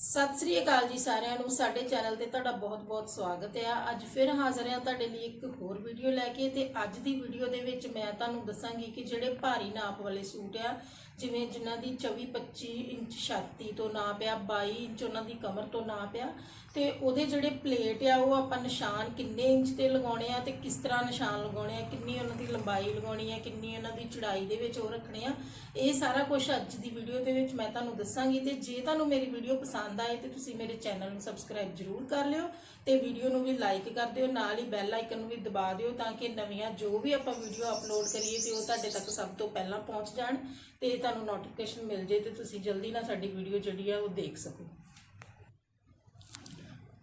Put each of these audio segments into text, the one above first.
ਸਤਿ ਸ੍ਰੀ ਅਕਾਲ ਜੀ ਸਾਰਿਆਂ ਨੂੰ। ਸਾਡੇ ਚੈਨਲ ਤੇ ਤੁਹਾਡਾ ਬਹੁਤ-ਬਹੁਤ ਸਵਾਗਤ ਹੈ। ਅੱਜ ਫਿਰ ਹਾਜ਼ਰ ਹਾਂ ਤੁਹਾਡੇ ਲਈ ਇੱਕ ਹੋਰ ਵੀਡੀਓ ਲੈ ਕੇ ਤੇ ਅੱਜ ਦੀ ਵੀਡੀਓ ਦੇ ਵਿੱਚ ਮੈਂ ਤੁਹਾਨੂੰ ਦੱਸਾਂਗੀ ਕਿ ਜਿਹੜੇ ਭਾਰੀ ਨਾਪ ਵਾਲੇ ਸੂਟ ਆ, ਜਿਵੇਂ ਜਿਨ੍ਹਾਂ ਦੀ 24-25 ਇੰਚ ਛਾਤੀ ਤੋਂ ਨਾਪ ਆ 22 ਇੰਚ ਉਹਨਾਂ ਦੀ ਕਮਰ ਤੋਂ ਨਾਪ ਆ, ਤੇ ਉਹਦੇ ਜਿਹੜੇ ਪਲੇਟ ਆ, ਉਹ ਆਪਾਂ ਨਿਸ਼ਾਨ ਕਿੰਨੇ ਇੰਚ ਤੇ ਲਗਾਉਣੇ ਆ ਤੇ ਕਿਸ ਤਰ੍ਹਾਂ ਨਿਸ਼ਾਨ ਲਗਾਉਣੇ ਆ, ਕਿੰਨੀ ਲੰਬਾਈ ਲਗਾਉਣੀ ਹੈ, ਕਿੰਨੀ ਉਹਨਾਂ ਦੀ ਚੌੜਾਈ ਦੇ ਵਿੱਚ ਉਹ ਰੱਖਣੇ ਆ, ਇਹ ਸਾਰਾ ਕੁਝ ਅੱਜ ਦੀ ਵੀਡੀਓ ਦੇ ਵਿੱਚ ਮੈਂ ਤੁਹਾਨੂੰ ਦੱਸਾਂਗੀ ਤੇ ਜੇ ਤੁਹਾਨੂੰ ਮੇਰੀ ਵੀਡੀਓ ਪਸੰਦ ਆਏ ਤੇ ਤੁਸੀਂ ਮੇਰੇ ਚੈਨਲ ਨੂੰ ਸਬਸਕ੍ਰਾਈਬ ਜ਼ਰੂਰ ਕਰ ਲਿਓ ਤੇ ਵੀਡੀਓ ਨੂੰ ਵੀ ਲਾਈਕ ਕਰ ਦਿਓ, ਨਾਲ ਹੀ ਬੈਲ ਆਈਕਨ ਨੂੰ ਵੀ ਦਬਾ ਦਿਓ ਤਾਂ ਕਿ ਨਵੀਆਂ ਜੋ ਵੀ ਆਪਾਂ ਵੀਡੀਓ ਅਪਲੋਡ ਕਰੀਏ ਤੇ ਉਹ ਤੁਹਾਡੇ ਤੱਕ ਸਭ ਤੋਂ ਪਹਿਲਾਂ ਪਹੁੰਚ ਜਾਣ ਤੇ ਤੁਹਾਨੂੰ ਨੋਟੀਫਿਕੇਸ਼ਨ ਮਿਲ ਜੇ ਤੇ ਤੁਸੀਂ ਜਲਦੀ ਨਾਲ ਸਾਡੀ ਵੀਡੀਓ ਜਿਹੜੀ ਆ ਉਹ ਦੇਖ ਸਕੋ।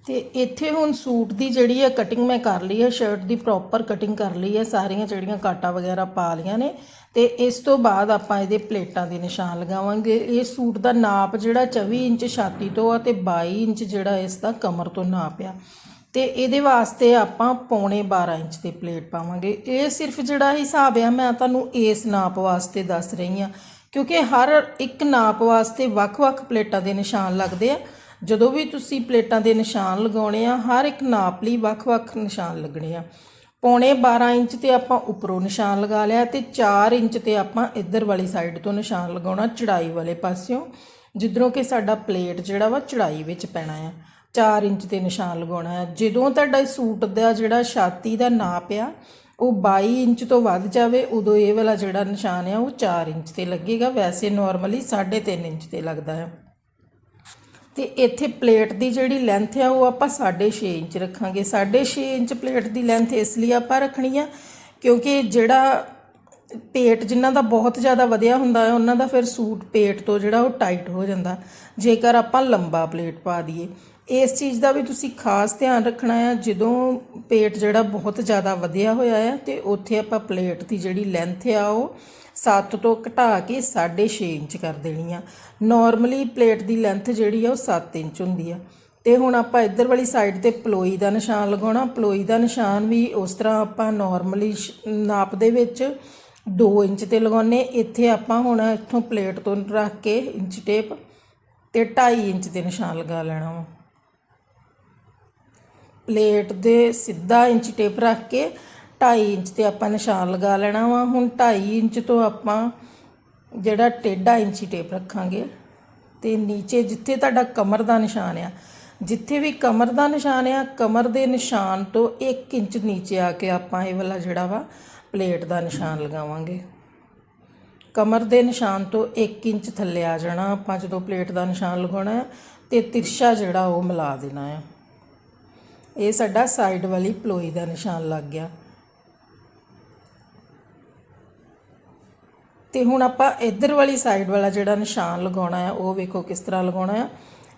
ਤੇ ਇੱਥੇ ਹੁਣ ਸੂਟ ਦੀ ਜਿਹੜੀ ਹੈ ਕਟਿੰਗ ਮੈਂ ਕਰ ਲਈ ਹੈ ਸ਼ਰਟ ਦੀ ਪ੍ਰੋਪਰ ਕਟਿੰਗ ਕਰ ਲਈ ਹੈ, ਸਾਰੀਆਂ ਜਿਹੜੀਆਂ ਕਾਟਾ ਵਗੈਰਾ ਪਾ ਲੀਆਂ ਨੇ ਤੇ ਇਸ ਤੋਂ ਬਾਅਦ ਆਪਾਂ ਇਹਦੇ ਪਲੇਟਾਂ ਦੇ ਨਿਸ਼ਾਨ ਲਗਾਵਾਂਗੇ। ਇਹ ਸੂਟ ਦਾ ਨਾਪ ਜਿਹੜਾ 24 ਇੰਚ ਛਾਤੀ ਤੋਂ ਆ ਤੇ 22 ਇੰਚ ਜਿਹੜਾ ਇਸ ਦਾ ਕਮਰ ਤੋਂ ਨਾਪ ਆ। ਤੇ ਇਹਦੇ ਵਾਸਤੇ ਆਪਾਂ ਪੌਣੇ 12 ਇੰਚ ਦੇ ਪਲੇਟ ਪਾਵਾਂਗੇ। ਇਹ ਸਿਰਫ ਜਿਹੜਾ ਹਿਸਾਬ ਆ, ਮੈਂ ਤੁਹਾਨੂੰ ਇਸ ਨਾਪ ਵਾਸਤੇ ਦੱਸ ਰਹੀ ਆ ਕਿਉਂਕਿ ਹਰ ਇੱਕ ਨਾਪ ਵਾਸਤੇ ਵੱਖ-ਵੱਖ ਪਲੇਟਾਂ ਦੇ ਨਿਸ਼ਾਨ ਲੱਗਦੇ ਆ। ਜਦੋਂ ਵੀ ਤੁਸੀਂ ਪਲੇਟਾਂ ਦੇ ਨਿਸ਼ਾਨ ਲਗਾਉਣੇ ਆ, ਹਰ ਇੱਕ ਨਾਪ ਲਈ ਵੱਖ-ਵੱਖ ਨਿਸ਼ਾਨ ਲੱਗਣੇ ਆ। ਪੌਣੇ 12 ਇੰਚ ਤੇ ਆਪਾਂ ਉੱਪਰੋਂ ਨਿਸ਼ਾਨ ਲਗਾ ਲਿਆ ਤੇ 4 ਇੰਚ ਤੇ ਆਪਾਂ ਇੱਧਰ ਵਾਲੀ ਸਾਈਡ ਤੋਂ ਨਿਸ਼ਾਨ ਲਗਾਉਣਾ ਚੜਾਈ ਵਾਲੇ ਪਾਸਿਓਂ, ਜਿੱਧਰੋਂ ਕਿ ਸਾਡਾ ਪਲੇਟ ਜਿਹੜਾ ਵਾ ਚੜਾਈ ਵਿੱਚ ਪੈਣਾ ਆ। 4 ਇੰਚ ਤੇ ਨਿਸ਼ਾਨ ਲਗਾਉਣਾ ਹੈ ਜਦੋਂ ਤੁਹਾਡਾ ਸੂਟ ਦਾ ਜਿਹੜਾ ਛਾਤੀ ਦਾ ਨਾਪ ਆ, ਉਹ 22 ਇੰਚ ਤੋਂ ਵੱਧ ਜਾਵੇ, ਉਦੋਂ ਇਹ ਵਾਲਾ ਜਿਹੜਾ ਨਿਸ਼ਾਨ ਆ, ਉਹ 4 ਇੰਚ ਤੇ ਲੱਗੇਗਾ। ਵੈਸੇ ਨਾਰਮਲੀ 3.5 ਇੰਚ ਤੇ ਲੱਗਦਾ ਹੈ ਤੇ ਇੱਥੇ ਪਲੇਟ ਦੀ ਜਿਹੜੀ ਲੈਂਥ ਆ, ਉਹ ਆਪਾਂ 6.5 ਇੰਚ ਰੱਖਾਂਗੇ। 6.5 ਇੰਚ ਪਲੇਟ ਦੀ ਲੈਂਥ ਇਸ ਲਈ ਆਪਾਂ ਰੱਖਣੀ ਆ, ਕਿਉਂਕਿ ਜਿਹੜਾ ਪੇਟ ਜਿਨ੍ਹਾਂ ਦਾ ਬਹੁਤ ਜ਼ਿਆਦਾ ਵਧਿਆ ਹੁੰਦਾ ਹੈ, ਉਹਨਾਂ ਦਾ ਫਿਰ ਸੂਟ ਪੇਟ ਤੋਂ ਜਿਹੜਾ ਉਹ ਟਾਈਟ ਹੋ ਜਾਂਦਾ। ਜੇਕਰ ਆਪਾਂ ਲੰਬਾ ਪਲੇਟ ਪਾ ਦਈਏ। ਇਸ ਚੀਜ਼ ਦਾ ਵੀ ਤੁਸੀਂ ਖਾਸ ਧਿਆਨ ਰੱਖਣਾ ਹੈ ਜਦੋਂ ਪੇਟ ਜਿਹੜਾ ਬਹੁਤ ਜ਼ਿਆਦਾ ਵਧਿਆ ਹੋਇਆ ਹੈ ਤੇ ਉੱਥੇ ਆਪਾਂ ਪਲੇਟ ਦੀ ਜਿਹੜੀ ਲੈਂਥ ਆ, ਉਹ 7 ਤੋਂ ਘਟਾ ਕੇ 6.5 ਇੰਚ ਕਰ ਦੇਣੀ ਆ। ਨਾਰਮਲੀ ਪਲੇਟ ਦੀ ਲੈਂਥ ਜਿਹੜੀ ਆ ਉਹ 7 ਇੰਚ ਹੁੰਦੀ ਆ। ਤੇ ਹੁਣ ਆਪਾਂ ਇੱਧਰ ਵਾਲੀ ਸਾਈਡ ਤੇ ਪਲੋਈ ਦਾ ਨਿਸ਼ਾਨ ਲਗਾਉਣਾ। ਪਲੋਈ ਦਾ ਨਿਸ਼ਾਨ ਵੀ ਉਸ ਤਰ੍ਹਾਂ ਆਪਾਂ ਨਾਰਮਲੀ ਨਾਪ ਦੇ ਵਿੱਚ 2 ਇੰਚ ਤੇ ਲਗਾਉਨੇ ਇੱਥੇ ਆਪਾਂ ਹੁਣ ਇੱਥੋਂ ਪਲੇਟ ਤੋਂ ਰੱਖ ਕੇ ਇੰਚ ਟੇਪ ਤੇ 2.5 ਇੰਚ ਤੇ ਨਿਸ਼ਾਨ ਲਗਾ ਲੈਣਾ ਵਾ। ਪਲੇਟ ਦੇ ਸਿੱਧਾ ਇੰਚ ਟੇਪ ਰੱਖ ਕੇ 2.5 ਇੰਚ ਤੇ ਆਪਾਂ ਨਿਸ਼ਾਨ ਲਗਾ ਲੈਣਾ ਵਾ। ਹੁਣ 2.5 ਇੰਚ ਤੋਂ ਆਪਾਂ ਜਿਹੜਾ ਟੇਢਾ ਇੰਚੀ ਟੇਪ ਰੱਖਾਂਗੇ ਤੇ ਨੀਚੇ ਜਿੱਥੇ ਤੁਹਾਡਾ ਕਮਰ ਦਾ ਨਿਸ਼ਾਨ ਆ, ਜਿੱਥੇ ਵੀ ਕਮਰ ਦਾ ਨਿਸ਼ਾਨ ਆ, ਕਮਰ ਦੇ ਨਿਸ਼ਾਨ ਤੋਂ 1 ਇੰਚ ਨੀਚੇ ਆ ਕੇ ਆਪਾਂ ਇਹ ਵਾਲਾ ਜਿਹੜਾ ਵਾ, ਪਲੇਟ ਦਾ ਨਿਸ਼ਾਨ ਲਗਾਵਾਂਗੇ। ਕਮਰ ਦੇ ਨਿਸ਼ਾਨ ਤੋਂ 1 ਇੰਚ ਥੱਲੇ ਆ ਜਾਣਾ ਆਪਾਂ ਜਦੋਂ ਪਲੇਟ ਦਾ ਨਿਸ਼ਾਨ ਲਗਾਉਣਾ ਹੈ ਤੇ ਤਿਰਛਾ ਜਿਹੜਾ ਉਹ ਮਿਲਾ ਦੇਣਾ ਆ। ਇਹ ਸਾਡਾ ਸਾਈਡ ਵਾਲੀ ਪਲੋਈ ਦਾ ਨਿਸ਼ਾਨ ਲੱਗ ਗਿਆ। ਤੇ ਹੁਣ ਆਪਾਂ ਇੱਧਰ ਵਾਲੀ ਸਾਈਡ ਵਾਲਾ ਜਿਹੜਾ ਨਿਸ਼ਾਨ ਲਗਾਉਣਾ ਹੈ ਉਹ ਵੇਖੋ ਕਿਸ ਤਰ੍ਹਾਂ ਲਗਾਉਣਾ ਹੈ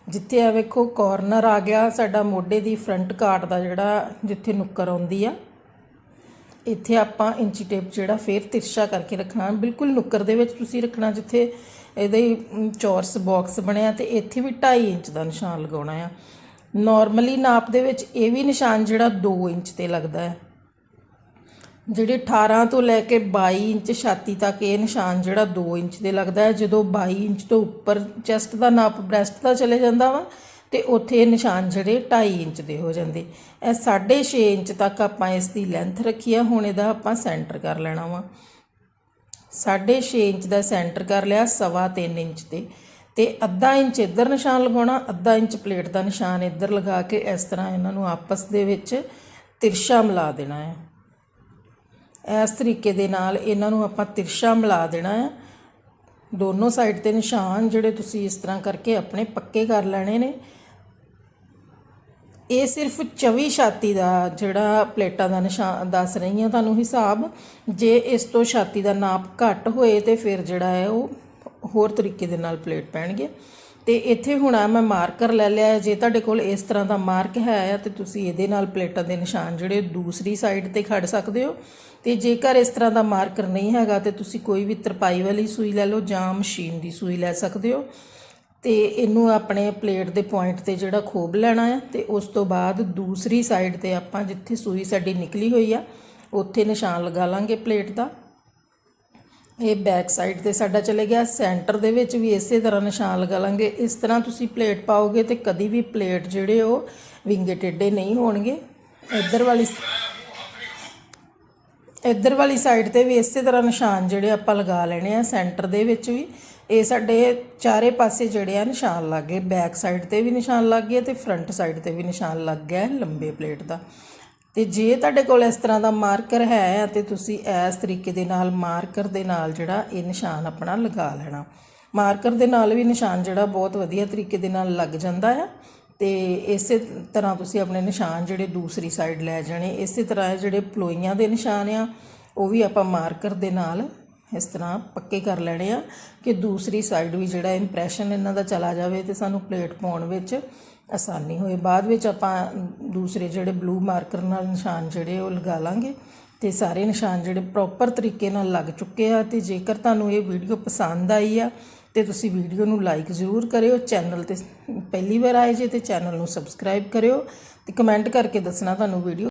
ਜਿੱਥੇ ਆ ਵੇਖੋ ਕਾਰਨਰ ਆ ਗਿਆ ਸਾਡਾ ਮੋਢੇ ਦੀ ਫਰੰਟ ਕਾਟ ਦਾ ਜਿਹੜਾ ਜਿੱਥੇ ਨੁੱਕਰ ਆਉਂਦੀ ਆ। ਇੱਥੇ ਆਪਾਂ ਇੰਚੀ ਟੇਪ ਜਿਹੜਾ ਫੇਰ ਤਿਰਛਾ ਕਰਕੇ ਰੱਖਣਾ ਬਿਲਕੁਲ ਨੁੱਕਰ ਦੇ ਵਿੱਚ ਤੁਸੀਂ ਰੱਖਣਾ ਜਿੱਥੇ ਇਹਦੇ ਅਮ, ਚੌਰਸ ਬਾਕਸ ਬਣਿਆ ਤੇ ਇੱਥੇ ਵੀ 2.5 ਇੰਚ ਦਾ ਨਿਸ਼ਾਨ ਲਗਾਉਣਾ ਆ। ਨਾਰਮਲੀ ਨਾਪ ਦੇ ਵਿੱਚ ਇਹ ਵੀ ਨਿਸ਼ਾਨ ਜਿਹੜਾ 2 ਇੰਚ ਤੇ ਲੱਗਦਾ ਹੈ। ਜਿਹੜੇ 18 ਤੋਂ ਲੈ ਕੇ 22 ਇੰਚ ਛਾਤੀ ਤੱਕ ਇਹ ਨਿਸ਼ਾਨ ਜਿਹੜਾ 2 ਇੰਚ ਦੇ ਲੱਗਦਾ ਹੈ। ਜਦੋਂ 22 ਇੰਚ ਤੋਂ ਉੱਪਰ ਚੈਸਟ ਦਾ ਨਾਪ ਬ੍ਰੈਸਟ ਦਾ ਚਲੇ ਜਾਂਦਾ ਵਾ, ਤੇ ਉੱਥੇ ਇਹ ਨਿਸ਼ਾਨ ਜਿਹੜੇ 2.5 ਇੰਚ ਦੇ ਹੋ ਜਾਂਦੇ। ਇਹ 6.5 ਇੰਚ ਤੱਕ ਆਪਾਂ ਇਸ ਦੀ ਲੈਂਥ ਰੱਖੀ ਆ, ਹੁਣ ਇਹਦਾ ਆਪਾਂ ਸੈਂਟਰ ਕਰ ਲੈਣਾ ਵਾ। 6.5 ਇੰਚ ਦਾ ਸੈਂਟਰ ਕਰ ਲਿਆ, ਸਵਾ 3 ਇੰਚ ਤੇ। ਤੇ ਅੱਧਾ ਇੰਚ ਇੱਧਰ ਨਿਸ਼ਾਨ ਲਗਾਉਣਾ, ਅੱਧਾ ਇੰਚ ਪਲੇਟ ਦਾ ਨਿਸ਼ਾਨ ਇੱਧਰ ਲਗਾ ਕੇ ਇਸ ਤਰ੍ਹਾਂ ਇਹਨਾਂ ਨੂੰ ਆਪਸ ਦੇ ਵਿੱਚ ਤਿਰਛਾ ਮਿਲਾ ਦੇਣਾ ਹੈ। ਇਸ ਤਰੀਕੇ ਦੇ ਨਾਲ ਇਹਨਾਂ ਨੂੰ ਆਪਾਂ ਤਿਰਛਾ ਮਿਲਾ ਦੇਣਾ ਹੈ। ਦੋਨੋਂ ਸਾਈਡ ਤੇ ਨਿਸ਼ਾਨ ਜਿਹੜੇ ਤੁਸੀਂ ਇਸ ਤਰ੍ਹਾਂ ਕਰਕੇ ਆਪਣੇ ਪੱਕੇ ਕਰ ਲੈਣੇ ਨੇ। ਇਹ ਸਿਰਫ 24 ਛਾਤੀ ਦਾ ਜਿਹੜਾ ਪਲੇਟਾਂ ਦਾ ਨਿਸ਼ਾਨ ਦੱਸ ਰਹੀ ਹਾਂ ਤੁਹਾਨੂੰ ਹਿਸਾਬ। ਜੇ ਇਸ ਤੋਂ ਛਾਤੀ ਦਾ ਨਾਪ ਘੱਟ ਹੋਏ ਤੇ ਫਿਰ ਜਿਹੜਾ ਹੈ ਉਹ ਹੋਰ ਤਰੀਕੇ ਦੇ ਨਾਲ ਪਲੇਟ ਪੈਣਗੇ। ਤੇ ਇੱਥੇ ਹੁਣ ਆ ਮੈਂ ਮਾਰਕਰ ਲੈ ਲਿਆ ਜੇ ਤੁਹਾਡੇ ਕੋਲ ਇਸ ਤਰ੍ਹਾਂ ਦਾ ਮਾਰਕ ਹੈ ਤੇ ਤੁਸੀਂ ਇਹਦੇ ਨਾਲ ਪਲੇਟਾਂ ਦੇ ਨਿਸ਼ਾਨ ਜਿਹੜੇ ਦੂਸਰੀ ਸਾਈਡ ਤੇ ਖੜ ਸਕਦੇ ਹੋ। ਤੇ ਜੇਕਰ ਇਸ ਤਰ੍ਹਾਂ ਦਾ ਮਾਰਕਰ ਨਹੀਂ ਹੈਗਾ, ਤੇ ਤੁਸੀਂ ਕੋਈ ਵੀ ਤਰਪਾਈ ਵਾਲੀ ਸੂਈ ਲੈ ਲਓ ਜਾਂ ਮਸ਼ੀਨ ਦੀ ਸੂਈ ਲੈ ਸਕਦੇ ਹੋ। ਤੇ ਇਹਨੂੰ ਆਪਣੇ ਪਲੇਟ ਦੇ ਪੁਆਇੰਟ ਤੇ ਜਿਹੜਾ ਖੋਬ ਲੈਣਾ ਹੈ, ਤੇ ਉਸ ਤੋਂ ਬਾਅਦ ਦੂਸਰੀ ਸਾਈਡ ਤੇ ਆਪਾਂ ਜਿੱਥੇ ਸੂਈ ਸਾਡੀ ਨਿਕਲੀ ਹੋਈ ਆ, ਉੱਥੇ ਨਿਸ਼ਾਨ ਲਗਾ ਲਾਂਗੇ ਪਲੇਟ ਦਾ। ਇਹ ਬੈਕ ਸਾਈਡ ਤੇ ਸਾਡਾ ਚਲੇ ਗਿਆ ਸੈਂਟਰ ਦੇ ਵਿੱਚ ਵੀ ਇਸੇ ਤਰ੍ਹਾਂ ਨਿਸ਼ਾਨ ਲਗਾ ਲਾਂਗੇ। ਇਸ ਤਰ੍ਹਾਂ ਤੁਸੀਂ ਪਲੇਟ ਪਾਓਗੇ ਤੇ ਕਦੀ ਵੀ ਪਲੇਟ ਜਿਹੜੇ ਉਹ ਵਿੰਗੇ ਟੇਢੇ ਨਹੀਂ ਹੋਣਗੇ। ਇੱਧਰ ਵਾਲੀ ਇੱਧਰ ਵਾਲੀ ਸਾਈਡ ਤੇ ਵੀ ਇਸੇ ਤਰ੍ਹਾਂ ਨਿਸ਼ਾਨ ਜਿਹੜੇ ਆਪਾਂ ਲਗਾ ਲੈਣੇ ਆ ਸੈਂਟਰ ਦੇ ਵਿੱਚ ਵੀ। ਇਹ ਸਾਡੇ ਚਾਰੇ ਪਾਸੇ ਜਿਹੜੇ ਆ ਨਿਸ਼ਾਨ ਲੱਗ ਗਏ। ਬੈਕ ਸਾਈਡ ਤੇ ਵੀ ਨਿਸ਼ਾਨ ਲੱਗ ਗਿਆ ਤੇ ਫਰੰਟ ਸਾਈਡ ਤੇ ਵੀ ਨਿਸ਼ਾਨ ਲੱਗ ਗਿਆ ਲੰਬੇ ਪਲੇਟ ਦਾ। ਤੇ ਜੇ ਤੁਹਾਡੇ ਕੋਲ ਇਸ ਤਰ੍ਹਾਂ ਦਾ ਮਾਰਕਰ ਹੈ ਤੇ ਤੁਸੀਂ ਇਸ ਤਰੀਕੇ ਦੇ ਨਾਲ ਮਾਰਕਰ ਦੇ ਨਾਲ ਜਿਹੜਾ ਇਹ ਨਿਸ਼ਾਨ ਆਪਣਾ ਲਗਾ ਲੈਣਾ, ਮਾਰਕਰ ਦੇ ਨਾਲ ਵੀ ਨਿਸ਼ਾਨ ਜਿਹੜਾ ਬਹੁਤ ਵਧੀਆ ਤਰੀਕੇ ਦੇ ਨਾਲ ਲੱਗ ਜਾਂਦਾ ਆ ਤੇ ਇਸੇ ਤਰ੍ਹਾਂ ਤੁਸੀਂ ਆਪਣੇ ਨਿਸ਼ਾਨ ਜਿਹੜੇ ਦੂਸਰੀ ਸਾਈਡ ਲੈ ਜਾਣੇ, ਇਸੇ ਤਰ੍ਹਾਂ ਜਿਹੜੇ ਪਲੋਈਆਂ ਦੇ ਨਿਸ਼ਾਨ ਆ, ਉਹ ਵੀ ਆਪਾਂ ਮਾਰਕਰ ਦੇ ਨਾਲ ਇਸ ਤਰ੍ਹਾਂ ਪੱਕੇ ਕਰ ਲੈਣੇ ਆ ਕਿ ਦੂਸਰੀ ਸਾਈਡ ਵੀ ਜਿਹੜਾ ਇੰਪ੍ਰੈਸ਼ਨ ਇਹਨਾਂ ਦਾ ਚਲਾ ਜਾਵੇ ਤੇ ਸਾਨੂੰ ਪਲੇਟ ਪਾਉਣ ਵਿੱਚ ਆਸਾਨੀ ਹੋਏ। ਬਾਅਦ ਵਿੱਚ ਆਪਾਂ ਦੂਸਰੇ ਜਿਹੜੇ ਬਲੂ ਮਾਰਕਰ ਨਾਲ ਨਿਸ਼ਾਨ ਜਿਹੜੇ ਉਹ ਲਗਾ ਲਾਂਗੇ ਤੇ ਸਾਰੇ ਨਿਸ਼ਾਨ ਜਿਹੜੇ ਪ੍ਰੋਪਰ ਤਰੀਕੇ ਨਾਲ ਲੱਗ ਚੁੱਕੇ ਆ ਤੇ ਜੇਕਰ ਤੁਹਾਨੂੰ ਇਹ ਵੀਡੀਓ ਪਸੰਦ ਆਈ ਆ ਤੇ ਤੁਸੀਂ ਵੀਡੀਓ ਨੂੰ ਲਾਈਕ ਜ਼ਰੂਰ ਕਰਿਓ। ਚੈਨਲ ਤੇ ਪਹਿਲੀ ਵਾਰ ਆਏ ਜੇ ਤੇ ਚੈਨਲ ਨੂੰ ਸਬਸਕ੍ਰਾਈਬ ਕਰਿਓ ਤੇ ਕਮੈਂਟ ਕਰਕੇ ਦੱਸਣਾ ਤੁਹਾਨੂੰ ਵੀਡੀਓ